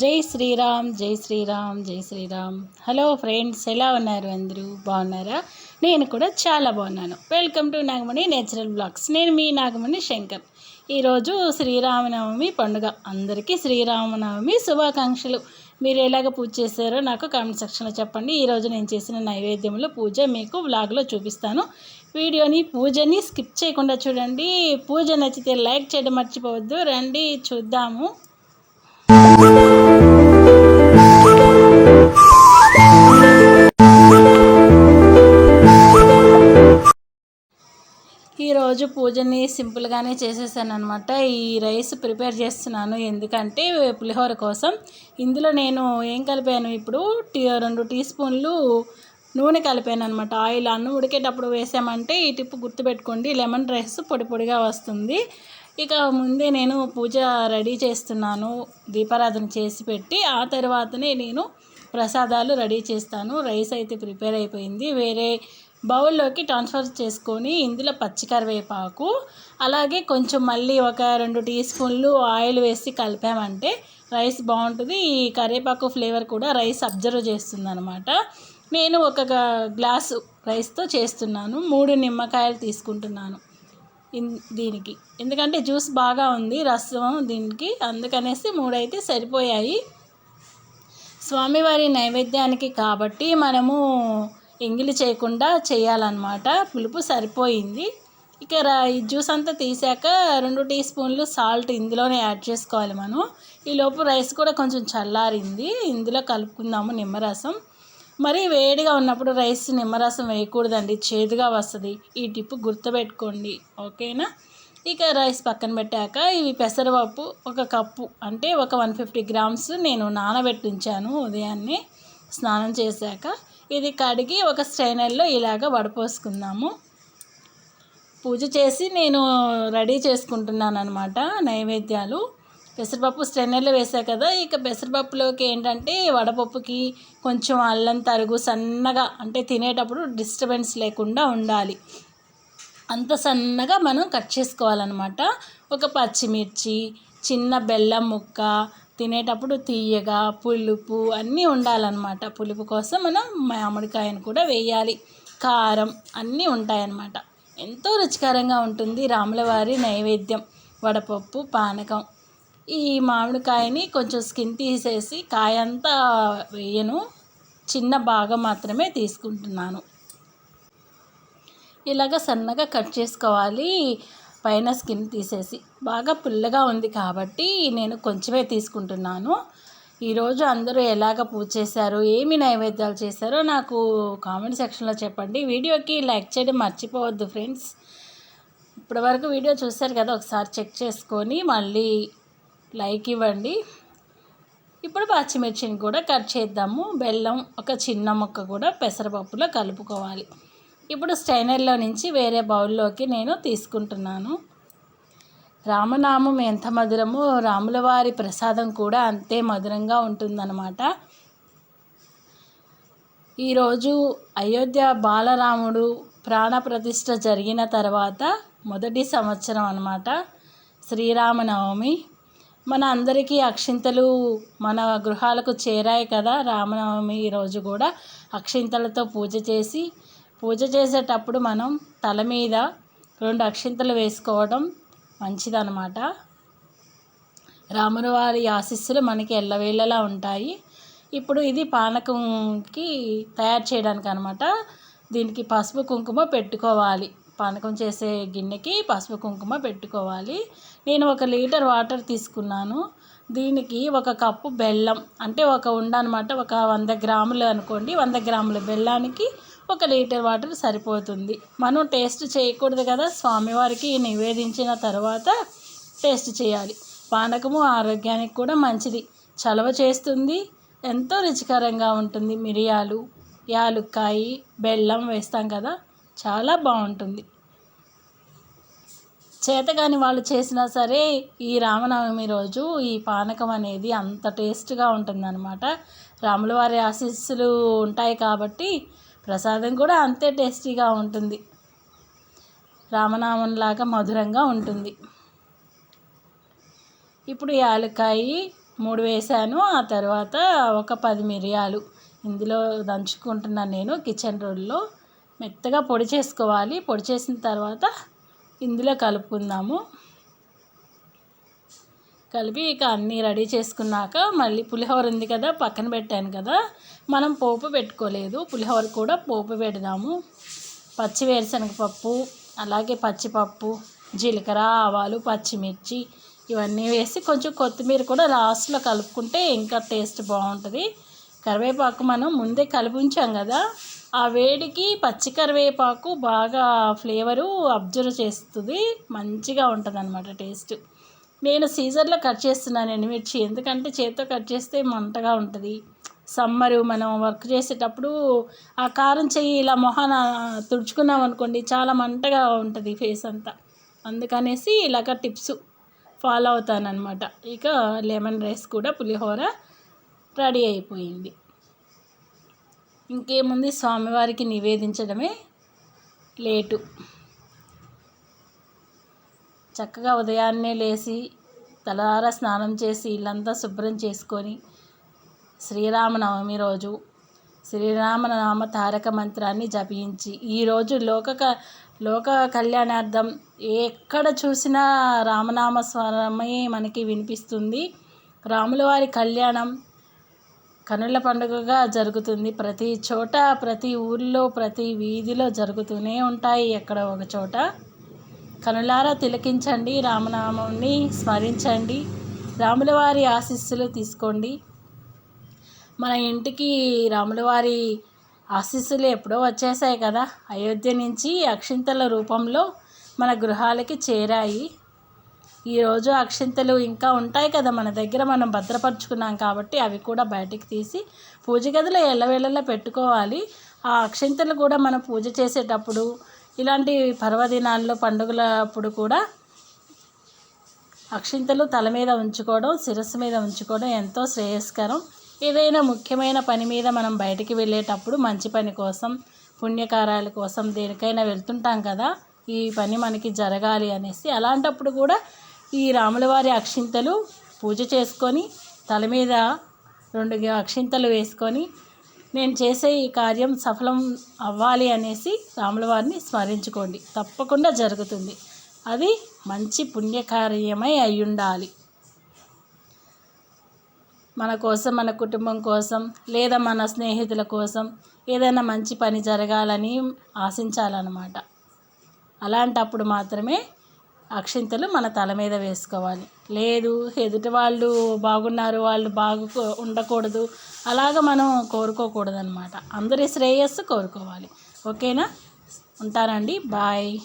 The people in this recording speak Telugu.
జై శ్రీరామ్ జై శ్రీరామ్ జై శ్రీరామ్. హలో ఫ్రెండ్స్ ఎలా ఉన్నారు అందరూ? బాగున్నారా? నేను కూడా చాలా బాగున్నాను. Welcome to Nagamani natural blogs నేను మీ నాగమణి శంకర్. ఈరోజు శ్రీరామనవమి పండుగ. అందరికీ శ్రీరామనవమి శుభాకాంక్షలు. మీరు ఎలాగ పూజ చేశారో నాకు కామెంట్ సెక్షన్లో చెప్పండి. ఈరోజు నేను చేసిన నైవేద్యంలో పూజ మీకు వ్లాగ్లో చూపిస్తాను. వీడియోని పూజని స్కిప్ చేయకుండా చూడండి. పూజ నచ్చితే లైక్ చేయడం మర్చిపోవద్దు. రండి చూద్దాము. ఈరోజు పూజని సింపుల్గానే చేసేసాను అనమాట ఈ రైస్ ప్రిపేర్ చేస్తున్నాను. ఎందుకంటే పులిహోర కోసం ఇందులో నేను ఏం కలిపాను? ఇప్పుడు టీ రెండు టీ స్పూన్లు నూనె కలిపాను అనమాట ఆయిల్ అన్నం ఉడికేటప్పుడు వేసామంటే ఈ టిప్పు గుర్తుపెట్టుకోండి. లెమన్ రైస్ పొడి పొడిగా వస్తుంది. ఇక ముందే నేను పూజ రెడీ చేస్తున్నాను. దీపారాధన చేసి పెట్టి ఆ తర్వాతనే నేను ప్రసాదాలు రెడీ చేస్తాను. రైస్ అయితే ప్రిపేర్ అయిపోయింది. వేరే బౌల్లోకి ట్రాన్స్ఫర్ చేసుకొని ఇందులో పచ్చికరివేపాకు అలాగే కొంచెం మళ్ళీ ఒక రెండు టీ స్పూన్లు ఆయిల్ వేసి కలిపామంటే రైస్ బాగుంటుంది. ఈ కరివేపాకు ఫ్లేవర్ కూడా రైస్ అబ్జర్వ్ చేస్తుంది అనమాట నేను ఒక గ్లాసు రైస్తో చేస్తున్నాను. మూడు నిమ్మకాయలు తీసుకుంటున్నాను దీనికి. ఎందుకంటే జ్యూస్ బాగా ఉంది రసం దీనికి. అందుకనేసి మూడైతే సరిపోయాయి. స్వామివారి నైవేద్యానికి కాబట్టి మనము ఎంగిలి చేయకుండా చేయాలన్నమాట. పులుపు సరిపోయింది. ఇక ఈ జ్యూస్ అంతా తీసాక రెండు టీ స్పూన్లు సాల్ట్ ఇందులోనే యాడ్ చేసుకోవాలి మనం. ఈ లోపు రైస్ కూడా కొంచెం చల్లారింది. ఇందులో కలుపుకుందాము నిమ్మరసం. మరి వేడిగా ఉన్నప్పుడు రైస్ నిమ్మరసం వేయకూడదండి. చేదుగా వస్తుంది. ఈ టిప్పు గుర్తుపెట్టుకోండి. ఓకేనా? ఇక రైస్ పక్కన పెట్టాక ఇవి పెసరపప్పు ఒక కప్పు అంటే ఒక వన్ ఫిఫ్టీ గ్రామ్స్ నేను నానబెట్టి ఉంచాను ఉదయాన్నే స్నానం చేశాక. ఇది కడిగి ఒక స్ట్రైనర్లో ఇలాగ వడపోసుకుందాము. పూజ చేసి నేను రెడీ చేసుకుంటున్నాను అనమాట నైవేద్యాలు. పెసరపప్పు స్ట్రైనర్లో వేసా కదా ఇక పెసరపప్పులోకి ఏంటంటే వడపప్పుకి కొంచెం అల్లం తరుగు సన్నగా అంటే తినేటప్పుడు డిస్టర్బెన్స్ లేకుండా ఉండాలి. అంత సన్నగా మనం కట్ చేసుకోవాలన్నమాట. ఒక పచ్చిమిర్చి చిన్న బెల్లం ముక్క తినేటప్పుడు తీయగా పులుపు అన్నీ ఉండాలన్నమాట. పులుపు కోసం మనం మామిడికాయను కూడా వేయాలి. కారం అన్నీ ఉంటాయన్నమాట. ఎంతో రుచికరంగా ఉంటుంది రాములవారి నైవేద్యం. వడపప్పు పానకం. ఈ మామిడికాయని కొంచెం స్కిన్ తీసేసి కాయ అంతా వేయను. చిన్న భాగం మాత్రమే తీసుకుంటున్నాను. ఇలాగ సన్నగా కట్ చేసుకోవాలి. పైన స్కిన్ తీసేసి. బాగా పుల్లగా ఉంది కాబట్టి నేను కొంచెమే తీసుకుంటున్నాను. ఈరోజు అందరూ ఎలాగ పూజ చేశారు ఏమి నైవేద్యాలు చేశారో నాకు కామెంట్ సెక్షన్లో చెప్పండి. వీడియోకి లైక్ చేయడం మర్చిపోవద్దు ఫ్రెండ్స్. ఇప్పటివరకు వీడియో చూశారు కదా ఒకసారి చెక్ చేసుకొని మళ్ళీ లైక్ ఇవ్వండి. ఇప్పుడు పచ్చిమిర్చిని కూడా కట్ చేద్దాము. బెల్లం ఒక చిన్న ముక్క కూడా పెసరపప్పులో కలుపుకోవాలి. ఇప్పుడు స్టైనర్లో నుంచి వేరే బౌల్లోకి నేను తీసుకుంటున్నాను. రామనామం ఎంత మధురమో రాముల వారి ప్రసాదం కూడా అంతే మధురంగా ఉంటుందన్నమాట. ఈరోజు అయోధ్య బాలరాముడు ప్రాణప్రతిష్ఠ జరిగిన తర్వాత మొదటి సంవత్సరం అనమాట శ్రీరామనవమి. మన అందరికీ అక్షింతలు మన గృహాలకు చేరాయి కదా రామనవమి ఈరోజు కూడా. అక్షింతలతో పూజ చేసి పూజ చేసేటప్పుడు మనం తల మీద రెండు అక్షింతలు వేసుకోవడం మంచిదన్నమాట. రాముని వారి ఆశీస్సులు మనకి ఎల్లవేళలా ఉంటాయి. ఇప్పుడు ఇది పానకంకి తయారు చేయడానికి అనమాట దీనికి పసుపు కుంకుమ పెట్టుకోవాలి. పానకం చేసే గిన్నెకి పసుపు కుంకుమ పెట్టుకోవాలి. నేను ఒక లీటర్ వాటర్ తీసుకున్నాను. దీనికి ఒక కప్పు బెల్లం అంటే ఒక ఉండ అనమాట ఒక వంద గ్రాములు అనుకోండి. వంద గ్రాముల బెల్లానికి ఒక లీటర్ వాటర్ సరిపోతుంది. మనం టేస్ట్ చేయకూడదు కదా. స్వామివారికి నివేదించిన తర్వాత టేస్ట్ చేయాలి. పానకము ఆరోగ్యానికి కూడా మంచిది. చలవ చేస్తుంది. ఎంతో రుచికరంగా ఉంటుంది. మిరియాలు యాలుక్కాయ బెల్లం వేస్తాం కదా. చాలా బాగుంటుంది. చేతగాని వాళ్ళు చేసినా సరే ఈ రామనవమి రోజు ఈ పానకం అనేది అంత టేస్ట్గా ఉంటుందన్నమాట. రాముల వారి ఆశీస్సులు ఉంటాయి కాబట్టి ప్రసాదం కూడా అంతే టేస్టీగా ఉంటుంది. రామనామంలాగా మధురంగా ఉంటుంది. ఇప్పుడు యాలక్కాయ మూడు వేసాను. ఆ తర్వాత ఒక పది మిరియాలు ఇందులో దంచుకుంటున్నాను నేను కిచెన్ రోల్లో. మెత్తగా పొడి చేసుకోవాలి. పొడి చేసిన తర్వాత ఇందులో కలుపుకుందాము. కలిపి ఇక అన్నీ రెడీ చేసుకున్నాక మళ్ళీ పులిహోర ఉంది కదా పక్కన పెట్టాను కదా. మనం పోపు పెట్టుకోలేదు. పులిహోర కూడా పోపు పెడదాము. పచ్చి వేరుశనగపప్పు అలాగే పచ్చిపప్పు జీలకర్ర ఆవాలు పచ్చిమిర్చి ఇవన్నీ వేసి కొంచెం కొత్తిమీర కూడా లాస్ట్లో కలుపుకుంటే ఇంకా టేస్ట్ బాగుంటుంది. కరివేపాకు మనం ముందే కలిపి ఉంచాం కదా ఆ వేడికి పచ్చి కరివేపాకు బాగా ఫ్లేవరు అబ్జర్వ్ చేస్తుంది. మంచిగా ఉంటుంది అన్నమాట టేస్ట్. నేను సీజర్లో కట్ చేస్తున్నాను ఎండుమిర్చి ఎందుకంటే చేతితో కట్ చేస్తే మంటగా ఉంటుంది. సమ్మరు మనం వర్క్ చేసేటప్పుడు ఆ కారం చెయ్యి ఇలా మొహాన తుడుచుకున్నాం అనుకోండి చాలా మంటగా ఉంటుంది ఫేస్ అంతా. అందుకనేసి ఇలాగ టిప్స్ ఫాలో అవుతానమాట ఇక లెమన్ రైస్ కూడా పులిహోర రెడీ అయిపోయింది. ఇంకేముంది? స్వామివారికి నివేదించడమే లేటు. చక్కగా ఉదయాన్నే లేచి తలారా స్నానం చేసి ఇల్లంతా శుభ్రం చేసుకొని శ్రీరామనవమి రోజు శ్రీరామనామ తారక మంత్రాన్ని జపించి ఈరోజు లోక లోక కళ్యాణార్థం ఎక్కడ చూసినా రామనామ స్వరమే మనకి వినిపిస్తుంది. రాములవారి కళ్యాణం కనుల పండుగగా జరుగుతుంది. ప్రతి చోట ప్రతి ఊర్లో ప్రతి వీధిలో జరుగుతూనే ఉంటాయి ఎక్కడ ఒక చోట. కనులారా తిలకించండి రామనామంని స్మరించండి. రాములవారి ఆశీస్సులు తీసుకోండి. మన ఇంటికి రాములవారి ఆశీస్సులు ఎప్పుడో వచ్చేసాయి కదా. అయోధ్య నుంచి అక్షింతల రూపంలో మన గృహాలకి చేరాయి. ఈరోజు అక్షింతలు ఇంకా ఉంటాయి కదా. మన దగ్గర మనం భద్రపరుచుకున్నాం కాబట్టి అవి కూడా బయటికి తీసి పూజ గదిలో ఎల్లవేళలా పెట్టుకోవాలి. ఆ అక్షింతలు కూడా మనం పూజ చేసేటప్పుడు ఇలాంటి పర్వదినాల్లో పండుగల అప్పుడు కూడా అక్షింతలు తల మీద ఉంచుకోవడం శిరస్సు మీద ఉంచుకోవడం ఎంతో శ్రేయస్కరం. ఏదైనా ముఖ్యమైన పని మీద మనం బయటికి వెళ్ళేటప్పుడు మంచి పని కోసం పుణ్యకార్యాల కోసం దేనికైనా వెళ్తుంటాం కదా ఈ పని మనకి జరగాలి అనేసి. అలాంటప్పుడు కూడా ఈ రాములవారి అక్షింతలు పూజ చేసుకొని తల మీద రెండు అక్షింతలు వేసుకొని నేను చేసే ఈ కార్యం సఫలం అవ్వాలి అనేసి రాముల వారిని స్మరించుకోండి. తప్పకుండా జరుగుతుంది. అది మంచి పుణ్యకార్యమై అయ్యుండాలి. మన కోసం మన కుటుంబం కోసం లేదా మన స్నేహితుల కోసం ఏదైనా మంచి పని జరగాలని ఆశించాలన్నమాట. అలాంటప్పుడు మాత్రమే అక్షింతలు మన తల మీద వేసుకోవాలి. లేదు ఎదుటి వాళ్ళు బాగున్నారు వాళ్ళు బాగు ఉండకూడదు అలాగ మనం కోరుకోకూడదు అనమాట అందరి శ్రేయస్సు కోరుకోవాలి. ఓకేనా? ఉంటానండి. బాయ్.